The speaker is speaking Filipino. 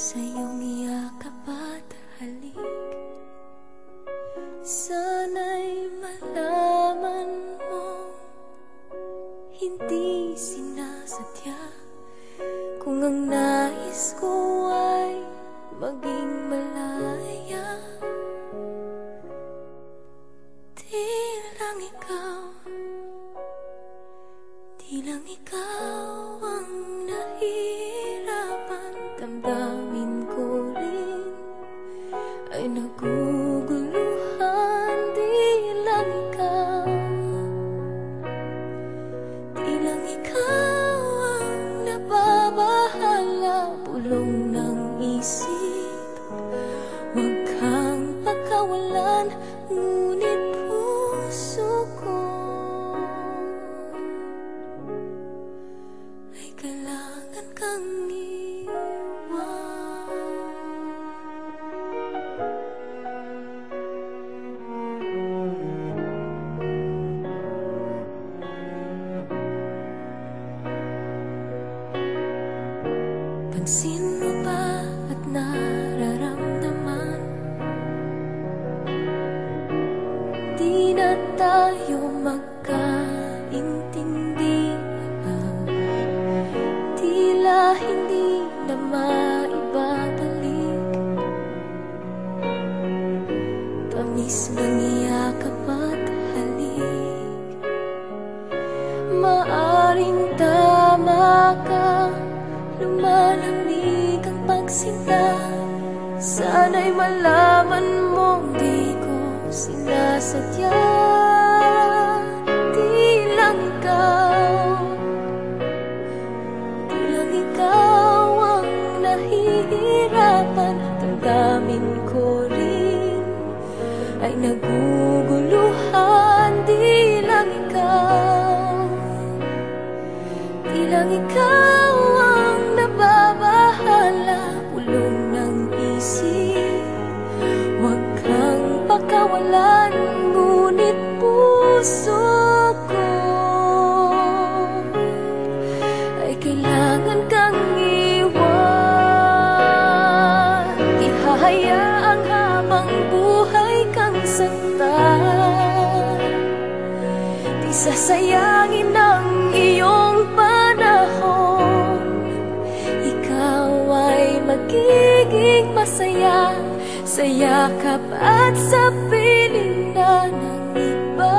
Sa iyong yakap at halik Sana'y malaman mo Hindi sinasadya Kung ang nais ko ay maging malaya Di lang ikaw Di lang ikaw ang nahihirapan Di lang Pansin mo ba at nararamdaman? Di na tayo magkaintindihan Tila hindi na maibabalik. Tamis ng iyakap at halik Maaring tama ka Lumalamig ang pagsinta. Sana'y malaman mong di ko sinasadya. Di lang ikaw Di lang ikaw ang nahihirapan. Damdamin ko rin ay naguguluhan. Di lang ikaw Di lang ikaw kang saktan Di sasayangin ang iyong panahon. Ikaw ay magiging masaya Sa yakap at sa piling na ng iba